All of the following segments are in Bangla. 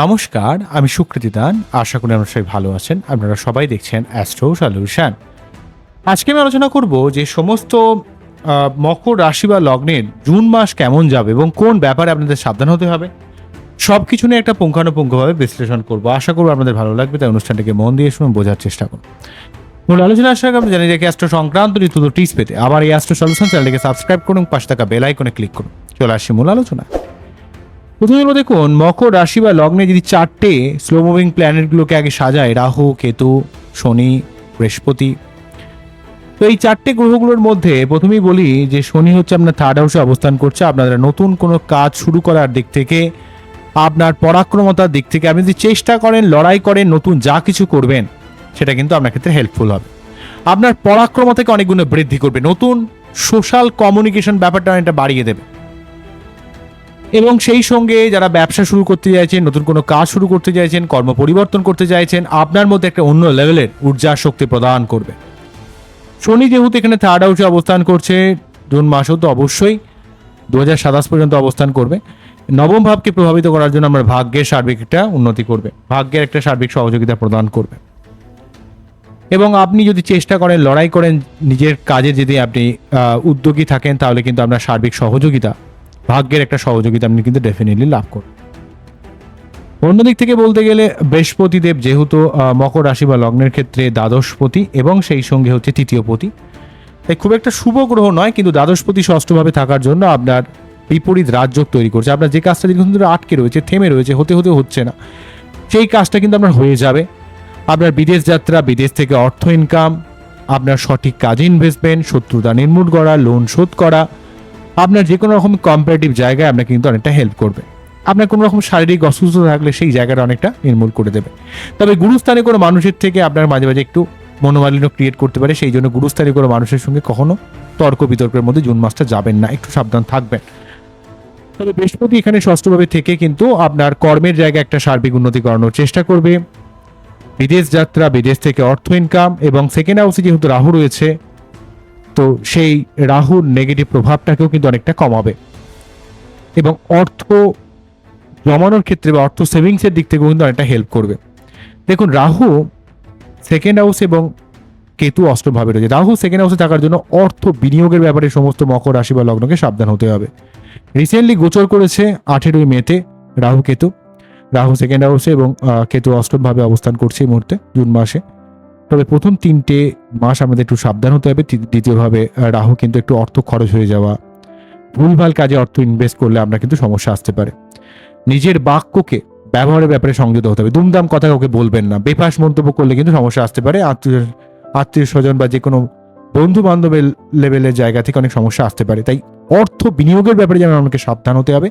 নমস্কার, আমি সুকৃতি দান। আশা করি আপনারা সবাই ভালো আছেন। আপনারা সবাই দেখছেন অ্যাস্ট্রো সলিউশন আজকে আমি আলোচনা করব যে সমস্ত মকর রাশি বা লগ্নের জুন মাস কেমন যাবে এবং কোন ব্যাপারে আপনাদের সাবধান হতে হবে। সব কিছু নিয়ে একটা পুঙ্খানুপুঙ্খভাবে বিশ্লেষণ করব। আশা করব আপনাদের ভালো লাগবে, তাই অনুষ্ঠানটাকে মন দিয়ে শুনে বোঝার চেষ্টা করুন মূল আলোচনা আসার আপনি জানি রেখে অ্যাস্ট্রো সংক্রান্ত ঋতু টিপস পেতে আবার এই অ্যাস্ট্রো সলিউশন চ্যানেলটিকে সাবস্ক্রাইব করুন, পাশে থাকা বেল আইকনে ক্লিক করুন। চলে আসছি মূল আলোচনা প্রথমে হলো দেখুন, মকর রাশি বা লগ্নে যদি চারটে স্লো মুভিং প্ল্যানেটগুলোকে আগে সাজায়, রাহু, কেতু, শনি, বৃহস্পতি, তো এই চারটে গ্রহগুলোর মধ্যে প্রথমেই বলি যে শনি হচ্ছে আপনার থার্ড হাউসে অবস্থান করছে আপনারা নতুন কোনো কাজ শুরু করার দিক থেকে, আপনার পরাক্রমতার দিক থেকে, আপনি যদি চেষ্টা করেন, লড়াই করেন, নতুন যা কিছু করবেন সেটা কিন্তু আপনার ক্ষেত্রে হেল্পফুল হবে। আপনার পরাক্রমতাকে অনেক গুণে বৃদ্ধি করবে। নতুন সোশ্যাল কমিউনিকেশন ব্যাপারটা অনেকটা বাড়িয়ে দেবে। এবং সেই সঙ্গে যারা ব্যবসা শুরু করতে চাইছেন, নতুন কোনো কাজ শুরু করতে চাইছেন, কর্ম পরিবর্তন করতে চাইছেন, আপনার মধ্যে একটা অন্য লেভেলের ঊর্জা শক্তি প্রদান করবে। শনি যেহেতু এখানে থার্ড হাউসে অবস্থান করছে, জুন মাসও তো অবশ্যই দু সাতাশ পর্যন্ত অবস্থান করবে। নবম ভাবকে প্রভাবিত করার জন্য আমরা ভাগ্যের সার্বিক একটা উন্নতি করবে। ভাগ্যের একটা সার্বিক সহযোগিতা প্রদান করবে। এবং আপনি যদি চেষ্টা করেন, লড়াই করেন, নিজের কাজে যদি আপনি উদ্যোগী থাকেন, তাহলে কিন্তু আপনার সার্বিক সহযোগিতা, ভাগ্যের একটা সহযোগিতা আপনি কিন্তু ডেফিনেটলি লাভ করবেন অন্যদিক থেকে বলতে গেলে, বৃহস্পতিদেব যেহেতু মকর রাশি বা লগ্নের ক্ষেত্রে দ্বাদশপতি এবং সেই সঙ্গে হচ্ছে তৃতীয় পতি। তাই খুব একটা শুভ গ্রহ নয়, কিন্তু দ্বাদশপতি ষষ্ঠভাবে থাকার জন্য আপনার বিপরীত রাজযোগ তৈরি করছে। আপনার যে কাজটা দীর্ঘদিন ধরে আটকে রয়েছে, থেমে রয়েছে, হতে হতে হচ্ছে না। সেই কাজটা কিন্তু আপনার হয়ে যাবে। আপনার বিদেশ যাত্রা, বিদেশ থেকে অর্থ ইনকাম আপনার সঠিক কাজে ইনভেস্টমেন্ট শত্রুতা নির্মূল করা লোন শোধ করা, আপনার যে কোনো রকম কম্পারেটিভ জায়গায় আপনাকে কিন্তু অনেকটা হেল্প করবে। আপনার কোনো রকম শারীরিক অসুস্থতা থাকলে সেই জায়গাটা অনেকটা নির্মূল করে দেবে। তবে গুরুস্থানে কোনো মানুষের থেকে আপনার মাঝে মাঝে একটু মনোমালিন্য ক্রিয়েট করতে পারে, সেই জন্য গুরুস্থানে কোনো মানুষের সঙ্গে কখনো তর্ক বিতর্কের মধ্যে জুন মাসটা যাবেন না, একটু সাবধান থাকবেন। তবে বৃহস্পতি এখানে ষষ্ঠভাবে থেকে কিন্তু আপনার কর্মের জায়গায় একটা সার্বিক উন্নতি করানোর চেষ্টা করবে। বিদেশ যাত্রা, বিদেশ থেকে অর্থ ইনকাম এবং সেকেন্ড হাউসে যেহেতু রাহু রয়েছে, তো সেই রাহুর নেগেটিভ প্রভাবটাকেও কিন্তু অনেকটা কমাবে। এবং অর্থ জমানোর ক্ষেত্রে বা অর্থ সেভিংসের দিক থেকেও কিন্তু অনেকটা হেল্প করবে। দেখুন, রাহু সেকেন্ড হাউস এবং কেতু অষ্টমভাবে রয়েছে। রাহু সেকেন্ড হাউসে থাকার জন্য অর্থ বিনিয়োগের ব্যাপারে সমস্ত মকর রাশি বা লগ্নকে সাবধান হতে হবে। রিসেন্টলি গোচর করেছে আঠেরোই মেতে রাহু কেতু। রাহু সেকেন্ড হাউসে এবং কেতু অষ্টমভাবে অবস্থান করছে এই মুহূর্তে, জুন মাসে। তবে প্রথম তিনটে মাস আমাদের একটু সাবধান হতে হবে। দ্বিতীয়ভাবে রাহু কিন্তু একটু অর্থ খরচ হয়ে যাওয়া। ভুলভাল কাজে অর্থ ইনভেস্ট করলে আমরা কিন্তু সমস্যা আসতে পারে। নিজের বাক্যকে ব্যবহারের ব্যাপারে সংযত হতে হবে। দুমদাম কথা কাউকে বলবেন না। বেফাস মন্তব্য করলে কিন্তু সমস্যা আসতে পারে। আত্মীয় আত্মীয় স্বজন বা যে কোনো বন্ধু বান্ধবের লেভেলের জায়গা থেকে অনেক সমস্যা আসতে পারে। তাই অর্থ বিনিয়োগের ব্যাপারে যেন আমাকে সাবধান হতে হবে।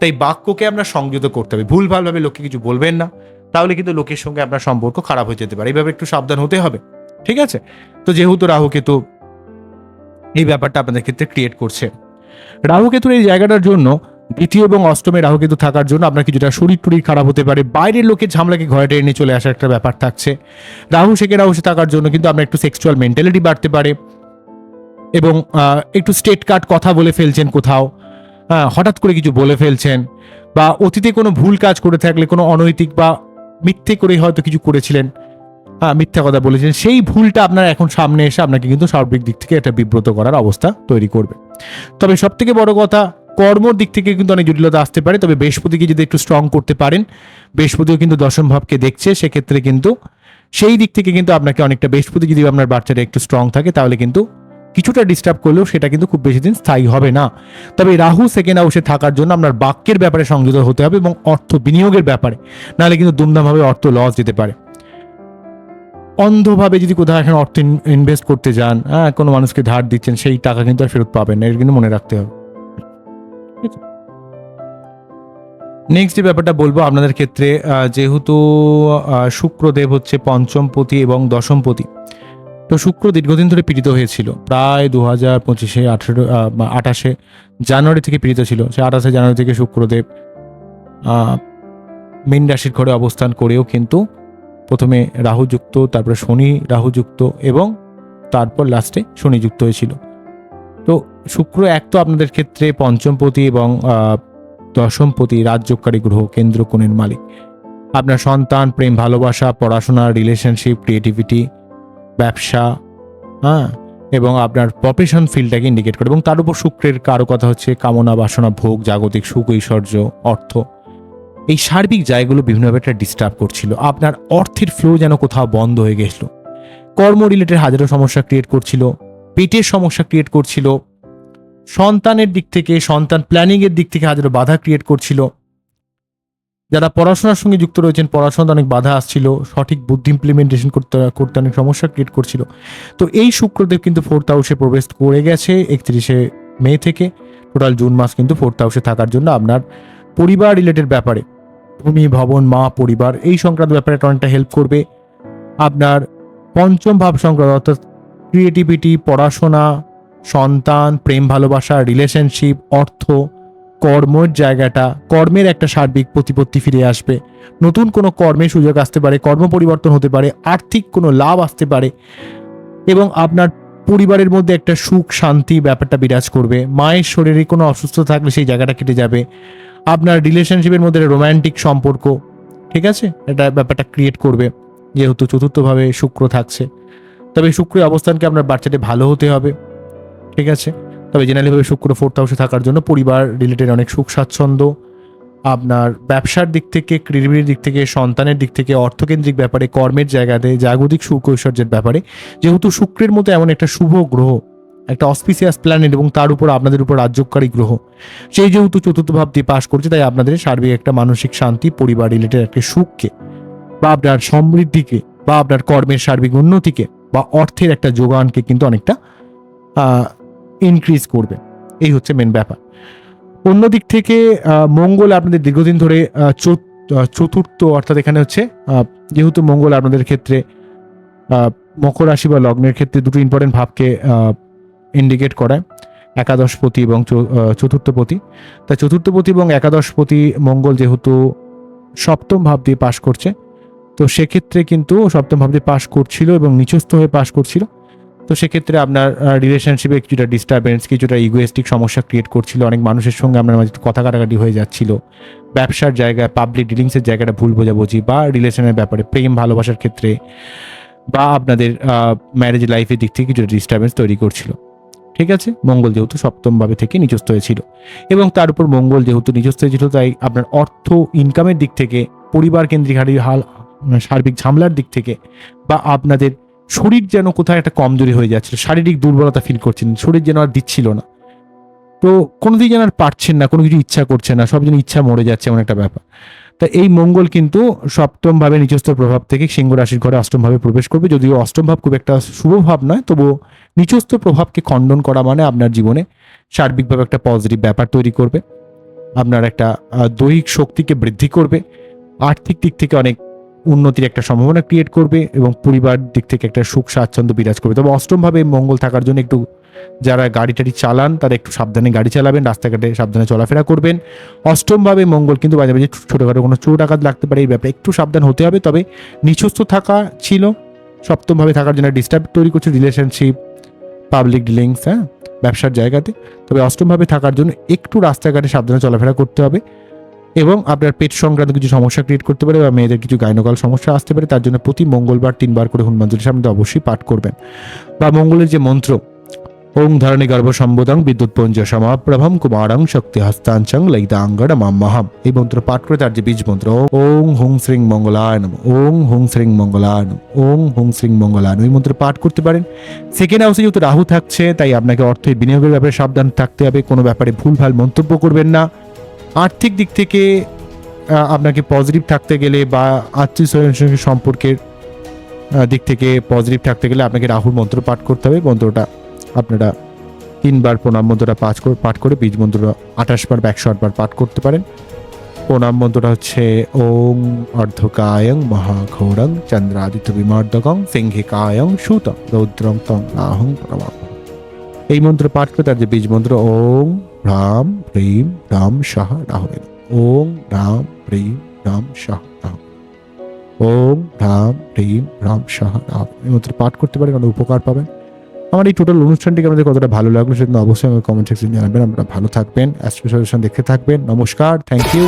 তাই বাক্যকে আমরা সংযত করতে হবে। ভুলভালভাবে লোককে কিছু বলবেন না। তাহলে কিন্তু লোকের সঙ্গে আপনার সম্পর্ক খারাপ হয়ে যেতে পারে। এইভাবে একটু সাবধান হতে হবে। ঠিক আছে? তো যেহেতু রাহু কেতু এই ব্যাপারটা আপনাদের ক্ষেত্রে ক্রিয়েট করছে। রাহু কেতুর এই জায়গাটার জন্য, দ্বিতীয় এবং অষ্টমে রাহু কেতু থাকার জন্য আপনার কিছুটা শরীর টুরির খারাপ হতে পারে। বাইরের লোকের ঝামেলাকে ঘরে টেনে নিয়ে চলে আসার একটা ব্যাপার থাকছে। রাহু সেকে রাহুসে থাকার জন্য কিন্তু আপনার একটু সেক্সুয়াল মেন্টালিটি বাড়তে পারে। এবং একটু স্টেট কাট কথা বলে ফেলছেন কোথাও হ্যাঁ হঠাৎ করে কিছু বলে ফেলছেন, বা অতীতে কোনো ভুল কাজ করে থাকলে, কোনো অনৈতিক বা মিথ্যে করে হয়তো কিছু করেছিলেন হ্যাঁ মিথ্যা কথা বলেছেন সেই ভুলটা আপনার এখন সামনে এসে আপনাকে কিন্তু সার্বিক দিক থেকে একটা বিব্রত করার অবস্থা তৈরি করবে। তবে সব থেকে বড় কথা, কর্মর দিক থেকে কিন্তু অনেক জটিলতা আসতে পারে, তবে বৃহস্পতিকে যদি একটু স্ট্রং করতে পারেন, বৃহস্পতিও কিন্তু দশম ভাবকে দেখছে, সেক্ষেত্রে কিন্তু সেই দিক থেকে কিন্তু আপনাকে অনেকটা, বৃহস্পতি যদি আপনার বাচ্চাটা একটু স্ট্রং থাকে, তাহলে কিন্তু কিছুটা ডিস্টার্ব করলেও সেটা কিন্তু খুব বেশি দিন স্থায়ী হবে না। তবে রাহু সেকেন্ড হাউসে থাকার জন্য আপনার বাক্যের ব্যাপারে সংযত হতে হবে এবং অর্থ বিনিয়োগের ব্যাপারে। নাহলে কিন্তু দুমদামভাবে অর্থ লস দিতে পারে। অন্ধভাবে যদি কোথাও এখন অর্থ ইনভেস্ট করতে যান হ্যাঁ কোনো মানুষকে ধার দিচ্ছেন, সেই টাকা কিন্তু আর ফেরত পাবেন না এটা কিন্তু মনে রাখতে হবে। নেক্সট যে ব্যাপারটা বলব, আপনাদের ক্ষেত্রে যেহেতু শুক্রদেব হচ্ছে পঞ্চমপতি এবং দশমপতি। তো শুক্র দীর্ঘদিন ধরে পীড়িত হয়েছিল। প্রায় দু হাজার পঁচিশে, আঠেরো আঠাশে জানুয়ারি থেকে পীড়িত ছিল। সে আঠাশে জানুয়ারি থেকে শুক্রদেব মীন রাশির ঘরে অবস্থান করেও কিন্তু প্রথমে রাহুযুক্ত, তারপরে শনি রাহুযুক্ত এবং তারপর লাস্টে শনি যুক্ত হয়েছিল। তো শুক্র এক তো আপনাদের ক্ষেত্রে পঞ্চমপতি এবং দশমপতি রাজযোগকারী গ্রহ, কেন্দ্র কোণের মালিক। আপনার সন্তান, প্রেম, ভালোবাসা, পড়াশোনা রিলেশনশিপ ক্রিয়েটিভিটি ব্যবসা হ্যাঁ? এবং আপনার প্রফেশন ফিল্ডটাকে ইন্ডিকেট করে। এবং তার উপর শুক্রের কারও কথা হচ্ছে কামনা, বাসনা, ভোগ, জাগতিক সুখ, ঐশ্বর্য, অর্থ। এই সার্বিক জায়গাগুলো বিভিন্নভাবে একটা ডিস্টার্ব করছিল। আপনার অর্থের ফ্লো যেন কোথাও বন্ধ হয়ে গেছিল। কর্ম রিলেটেড হাজারো সমস্যা ক্রিয়েট করছিল, পেটের সমস্যা ক্রিয়েট করছিল, সন্তানের দিক থেকে, সন্তান প্ল্যানিংয়ের দিক থেকে হাজারো বাধা ক্রিয়েট করছিল। যারা পড়াশোনার সঙ্গে যুক্ত রয়েছেন, পড়াশোনাতে অনেক বাধা আসছিল, সঠিক বুদ্ধি ইমপ্লিমেন্টেশন করতে করতে অনেক সমস্যা ক্রিয়েট করছিল। তো এই শুক্রদেব কিন্তু ফোর্থ হাউসে প্রবেশ করে গেছে একত্রিশে মে থেকে। টোটাল জুন মাস কিন্তু ফোর্থ হাউসে থাকার জন্য আপনার পরিবার রিলেটেড ব্যাপারে। ভূমি, ভবন, মা, পরিবার, এই সংক্রান্ত ব্যাপারে অনেকটা হেল্প করবে। আপনার পঞ্চম ভাব সংক্রান্ত অর্থাৎ ক্রিয়েটিভিটি পড়াশোনা, সন্তান, প্রেম, ভালোবাসা রিলেশনশিপ অর্থ কর্মের জায়গাটা, কর্মের একটা সার্বিক প্রতিপত্তি ফিরে আসবে। নতুন কোনো কর্মের সুযোগ আসতে পারে, কর্ম পরিবর্তন হতে পারে, আর্থিক কোনো লাভ আসতে পারে এবং আপনার পরিবারের মধ্যে একটা সুখ, শান্তি ব্যাপারটা বিরাজ করবে। মায়ের শরীরে কোনো অসুস্থ থাকলে সেই জায়গাটা কেটে যাবে। আপনার রিলেশনশিপের মধ্যে রোম্যান্টিক সম্পর্ক, ঠিক আছে? এটা ব্যাপারটা ক্রিয়েট করবে, যেহেতু চতুর্থভাবে শুক্র থাকছে। তবে শুক্রের অবস্থানকে আপনার বাচ্চাটি ভালো হতে হবে, ঠিক আছে? তবে জেনারেলিভাবে শুক্র ফোর্থ হাউসে থাকার জন্য পরিবার রিলেটেড অনেক সুখ স্বাচ্ছন্দ্য। আপনার ব্যবসার দিক থেকে ক্রিয়েটিভিটির দিক থেকে, সন্তানের দিক থেকে, অর্থকেন্দ্রিক ব্যাপারে, কর্মের জায়গাতে, জাগতিক সুখ ঐশ্বর্যের ব্যাপারে, যেহেতু শুক্রের মতো এমন একটা শুভ গ্রহ, একটা অসপিসিয়াস প্ল্যানেট এবং তার উপর আপনাদের উপর রাজ্যকারী গ্রহ, সেই যেহেতু চতুর্থ ভাব দিয়ে পাশ করছে, তাই আপনাদের সার্বিক একটা মানসিক শান্তি, পরিবার রিলেটেড একটা সুখকে বা আপনার সমৃদ্ধিকে বা আপনার কর্মের সার্বিক উন্নতিকে বা অর্থের একটা যোগানকে কিন্তু অনেকটা ইনক্রিজ করবে। এই হচ্ছে মেন ব্যাপার। অন্যদিক থেকে মঙ্গল আপনাদের দীর্ঘদিন ধরে চতুর্থ, অর্থাৎ এখানে হচ্ছে যেহেতু মঙ্গল আপনাদের ক্ষেত্রে মকর রাশি বা লগ্নের ক্ষেত্রে দুটো ইম্পর্টেন্ট ভাবকে ইন্ডিকেট করায়। একাদশপতি এবং চতুর্থপতি। তা চতুর্থপতি এবং একাদশপতি মঙ্গল যেহেতু সপ্তম ভাব দিয়ে পাশ করছে, তো সেক্ষেত্রে কিন্তু সপ্তম ভাব দিয়ে পাশ করছিল এবং নিচস্থ হয়ে পাশ করছিল। তো সেক্ষেত্রে আপনার রিলেশনশিপে কিছুটা ডিস্টারবেন্স কিছুটা ইগোয়েস্টিক সমস্যা ক্রিয়েট করছিল। অনেক মানুষের সঙ্গে আপনার মাঝে কথা কাটাকাটি হয়ে যাচ্ছিল। ব্যবসার জায়গায় পাবলিক ডিলিংসের জায়গাটা ভুল বোঝাবুঝি বা রিলেশনের ব্যাপারে প্রেম, ভালোবাসার ক্ষেত্রে বা আপনাদের ম্যারেজ লাইফের দিক থেকে কিছুটা ডিস্টারবেন্স তৈরি করছিল। ঠিক আছে? মঙ্গল যেহেতু সপ্তমভাবে থেকে নিচস্থ হয়েছিল এবং তার উপর মঙ্গল যেহেতু নিচস্থ হয়েছিল তাই আপনার অর্থ ইনকামের দিক থেকে, পরিবার কেন্দ্রিক হাল সার্বিক ঝামেলার দিক থেকে বা আপনাদের শরীর যেন কোথায় একটা কমজোরি হয়ে যাচ্ছিল, শারীরিক দুর্বলতা ফিল করছেন শরীর যেন আর দিচ্ছিল না। তো কোনো কোনোদিন যেন আর পারছেন না, কোনো কিছু ইচ্ছা করছে না, সব যেন ইচ্ছা মরে যাচ্ছে এমন একটা ব্যাপার। তা এই মঙ্গল কিন্তু সপ্তমভাবে নিজস্ব প্রভাব থেকে সিংহ রাশির ঘরে অষ্টমভাবে প্রবেশ করবে, যদিও অষ্টম ভাব খুব একটা শুভ ভাব নয়, তবুও নিচস্থ প্রভাবকে খণ্ডন করা মানে আপনার জীবনে সার্বিকভাবে একটা পজিটিভ ব্যাপার তৈরি করবে। আপনার একটা দৈহিক শক্তিকে বৃদ্ধি করবে। আর্থিক দিক থেকে অনেক উন্নতির একটা সম্ভাবনা ক্রিয়েট করবে এবং পরিবার দিক থেকে একটা সুখ, স্বাচ্ছন্দ্য বিরাজ করবে। তবে অষ্টমভাবে মঙ্গল থাকার জন্য একটু যারা গাড়ি টাড়ি চালান, তারা একটু সাবধানে গাড়ি চালাবেন, রাস্তাঘাটে সাবধানে চলাফেরা করবেন। অষ্টমভাবে মঙ্গল কিন্তু মাঝে মাঝে ছোটোখাটো কোনো চোট আঘাত লাগতে পারে, এই ব্যাপারে একটু সাবধান হতে হবে। তবে নিচস্থ থাকা ছিল, সপ্তমভাবে থাকার জন্য ডিস্টার্ব তৈরি করছে রিলেশনশিপ পাবলিক ডিলিংস হ্যাঁ ব্যবসার জায়গাতে। তবে অষ্টমভাবে থাকার জন্য একটু রাস্তাঘাটে সাবধানে চলাফেরা করতে হবে। এবং আপনার পেট সংক্রান্ত কিছু সমস্যা ক্রিয়েট করতে পারে বা মেয়েদের কিছু গাইনোকাল সমস্যা আসতে পারে, তার জন্য প্রতি মঙ্গলবার তিনবার করে হনুমান চল্লিশার মধ্যে অবশ্যই পাঠ করবেন। বা মঙ্গলের যে মন্ত্র, ওং ধরণী গর্ভ সম্বোধং বিদ্যুৎ পঞ্চ সমাপ্রভম কুমারং শক্তি হস্তাঞ্চং লইতাঙ্গড় মাম্মাহাম এই মন্ত্র পাঠ করে তার যে বীজ মন্ত্র, ওং হুং শ্রীং মঙ্গলায় নম, ওং হুং শ্রীং মঙ্গলায় নম, ওং হুং শ্রীং মঙ্গলায় নম। এই মন্ত্র পাঠ করতে পারেন। সেকেন্ড হাউসে যেহেতু রাহু থাকছে, তাই আপনাকে অর্থের বিনিয়োগের ব্যাপারে সাবধান থাকতে হবে, কোনো ব্যাপারে ভুলভাল মন্তব্য করবেন না। আর্থিক দিক থেকে আপনাকে পজিটিভ থাকতে গেলে বা আত্মীয় স্বজনের সম্পর্কের দিক থেকে পজিটিভ থাকতে গেলে আপনাকে রাহুর মন্ত্র পাঠ করতে হবে। মন্ত্রটা আপনারা তিনবার প্রণাম মন্ত্রটা পাঠ করে পাঠ করে বীজ মন্ত্রটা আঠাশ বার বা একশো আটবার পাঠ করতে পারেন। প্রণাম মন্ত্রটা হচ্ছে, ওং অর্ধকায়ং মহাঘোরং চন্দ্রাদিত্য বিমর্দকং সিংহিকায়ং সুতং রৌদ্রং তং আহং প্রমাম এই মন্ত্র পাঠ করে তার যে বীজ মন্ত্র, ওং রাম, প্রেম, রাম সাহা রাহবেন ওং রাম, প্রেম, রাম সাহা রাহবেন ওং রাম, প্রেম, রাম সাহা রাহবেন এই মন্ত্র পাঠ করতে পারেন অনেক উপকার পাবেন আমার এই টোটাল অনুষ্ঠানটিকে আমাদের কতটা ভালো লাগল সেটা অবশ্যই আমাকে কমেন্ট সেকশন জানাবেন। আপনারা ভালো থাকবেন অ্যাস্ট্রো দেখতে থাকবেন। নমস্কার থ্যাংক ইউ